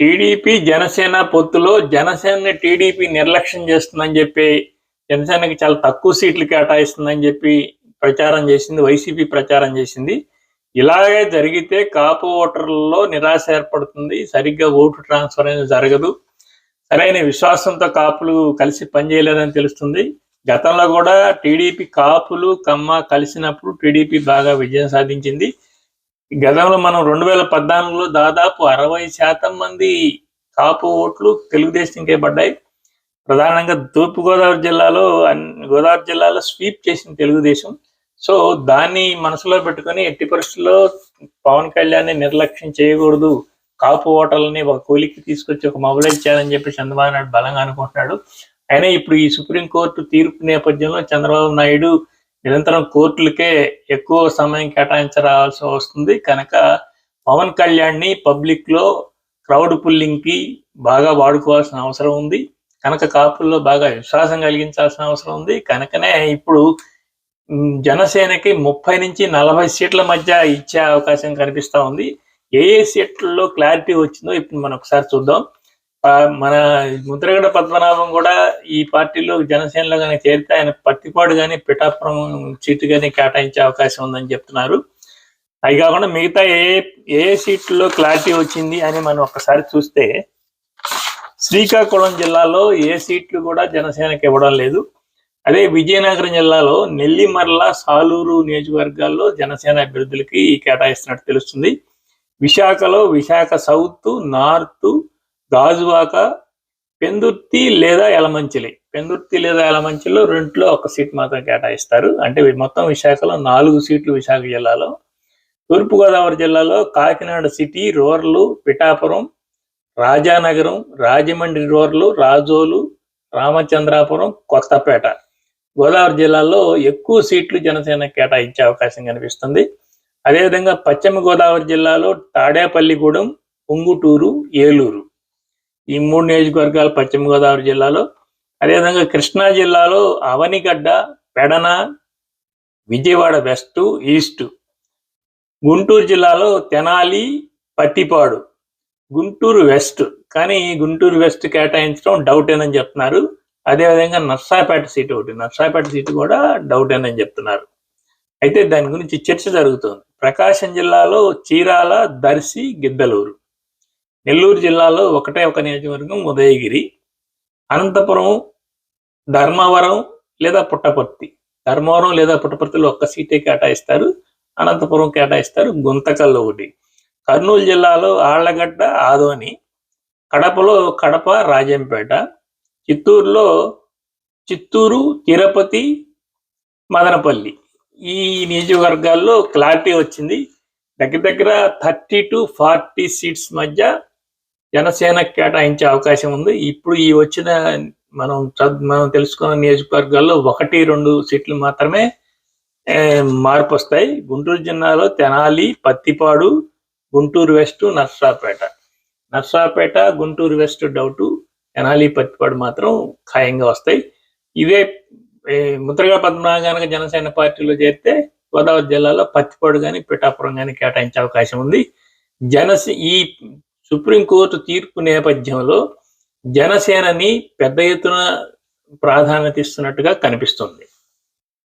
TDP Janasena పొత్తులో Janasena TDP నిర్లక్ష్యం చేస్తుందని చెప్పి జనసేనకి చాలా తక్కువ సీట్లు కేటాయిస్తుందని చెప్పి ప్రచారం చేసింది వైసీపీ ప్రచారం చేసింది. ఇలాగే జరిగితే కాపు ఓటర్లలో నిరాశ ఏర్పడుతుంది. సరిగ్గా ఓటు ట్రాన్స్ఫర్ అనేది జరగదు. సరైన విశ్వాసంతో కాపులు కలిసి పనిచేయలేదని తెలుస్తుంది. గతంలో కూడా టీడీపీ కాపులు కమ్మ కలిసినప్పుడు టీడీపీ బాగా విజయం సాధించింది. గతంలో మనం రెండు వేల పద్నాలుగులో దాదాపు అరవై శాతం మంది కాపు ఓట్లు తెలుగుదేశంకే పడ్డాయి. ప్రధానంగా తూర్పుగోదావరి జిల్లాలో అన్ని- గోదావరి జిల్లాలో స్వీప్ చేసిన తెలుగుదేశం. సో దాన్ని మనసులో పెట్టుకొని ఎట్టి పరిస్థితుల్లో పవన్ కళ్యాణ్ నిర్లక్ష్యం చేయకూడదు. కాపు ఓటర్లని ఒక కూలికి తీసుకొచ్చి ఒక మొబైలైజ్ చేయాలని చెప్పి చంద్రబాబు నాయుడు బలంగా అనుకుంటున్నాడు. అయినా ఇప్పుడు ఈ సుప్రీంకోర్టు తీర్పు నేపథ్యంలో చంద్రబాబు నాయుడు నిరంతరం కోర్టులకే ఎక్కువ సమయం కేటాయించరావాల్సి వస్తుంది. కనుక పవన్ కళ్యాణ్ని పబ్లిక్లో క్రౌడ్ పుల్లింగ్కి బాగా వాడుకోవాల్సిన అవసరం ఉంది. కనుక కాపుల్లో బాగా విశ్వాసం కలిగించాల్సిన అవసరం ఉంది. కనుకనే ఇప్పుడు జనసేనకి ముప్పై నుంచి నలభై సీట్ల మధ్య ఇచ్చే అవకాశం కనిపిస్తా ఉంది. ఏ ఏ సీట్లలో క్లారిటీ వచ్చిందో ఇప్పుడు మనం ఒకసారి చూద్దాం. మన ముద్రగడ పద్మనాభం కూడా ఈ పార్టీలో జనసేనలో కానీ చేరితే ఆయన పత్తిపాడు కానీ పిఠాపురం సీటు కానీ కేటాయించే అవకాశం ఉందని చెప్తున్నారు. అవి కాకుండా మిగతా ఏ ఏ సీట్లో క్లారిటీ వచ్చింది అని మనం ఒకసారి చూస్తే శ్రీకాకుళం జిల్లాలో ఏ సీట్లు కూడా జనసేనకి ఇవ్వడం లేదు. అదే విజయనగరం జిల్లాలో నెల్లిమర్ల సాలూరు నియోజకవర్గాల్లో జనసేన అభ్యర్థులకి కేటాయిస్తున్నట్టు తెలుస్తుంది. విశాఖలో విశాఖ సౌత్ నార్త్ గాజువాక పెందుర్తి లేదా యలమంచిలి. పెందుర్తి లేదా యలమంచిలో రెంట్లో ఒక సీట్ మాత్రం కేటాయిస్తారు. అంటే మొత్తం విశాఖలో నాలుగు సీట్లు విశాఖ జిల్లాలో. తూర్పుగోదావరి జిల్లాలో Kakinada city rural Pithapuram Rajanagaram Rajahmundry rural Razole Ramachandrapuram Kothapeta. Godavari జిల్లాలో ఎక్కువ సీట్లు జనసేన కేటాయించే అవకాశం కనిపిస్తుంది. అదేవిధంగా పశ్చిమ గోదావరి జిల్లాలో తాడేపల్లిగూడెం ఉంగుటూరు ఏలూరు. ఈ మూడు నియోజకవర్గాలు పశ్చిమ గోదావరి జిల్లాలో అదేవిధంగా కృష్ణా జిల్లాలో అవనిగడ్డ పెడన విజయవాడ వెస్ట్ ఈస్ట్. గుంటూరు జిల్లాలో తెనాలి పత్తిపాడు. గుంటూరు వెస్ట్. కానీ గుంటూరు వెస్ట్ కేటాయించడం డౌట్ ఏనని చెప్తున్నారు. అదేవిధంగా నర్సాపేట సీటు ఒకటి. నర్సాపేట సీటు కూడా డౌట్ ఏనని చెప్తున్నారు. అయితే దాని గురించి చర్చ జరుగుతుంది. ప్రకాశం జిల్లాలో చీరాల దర్శి గిద్దలూరు. నెల్లూరు జిల్లాలో ఒకటే ఒక నియోజకవర్గం ఉదయగిరి అనంతపురం ధర్మవరం లేదా పుట్టపర్తి. ధర్మవరం లేదా పుట్టపర్తిలో ఒక్క సీటే కేటాయిస్తారు అనంతపురం కేటాయిస్తారు గుంతకల్లో ఒకటి కర్నూలు జిల్లాలో ఆళ్ళగడ్డ ఆదోని కడపలో కడప రాజంపేట. చిత్తూరులో చిత్తూరు తిరుపతి మదనపల్లి. ఈ నియోజకవర్గాల్లో క్లారిటీ వచ్చింది. దగ్గర దగ్గర థర్టీ టు ఫార్టీ సీట్స్ మధ్య జనసేన కేటాయించే అవకాశం ఉంది. ఇప్పుడు ఈ వచ్చిన మనం మనం తెలుసుకున్న నియోజకవర్గాల్లో ఒకటి రెండు సీట్లు మాత్రమే మార్పు వస్తాయి గుంటూరు జిల్లాలో Tenali Pattipadu Guntur west Narsapeta. Narsapeta Guntur west doubt Tenali Pattipadu మాత్రం ఖాయంగా వస్తాయి. ఇదే ముద్రగా పద్మనాభ జనసేన పార్టీలో చేరితే గోదావరి జిల్లాలో పత్తిపాడు కానీ పిఠాపురం కానీ కేటాయించే అవకాశం ఉంది. జనసే ఈ సుప్రీంకోర్టు తీర్పు నేపథ్యంలో జనసేనని పెద్ద ఎత్తున ప్రాధాన్యత ఇస్తున్నట్టుగా కనిపిస్తుంది.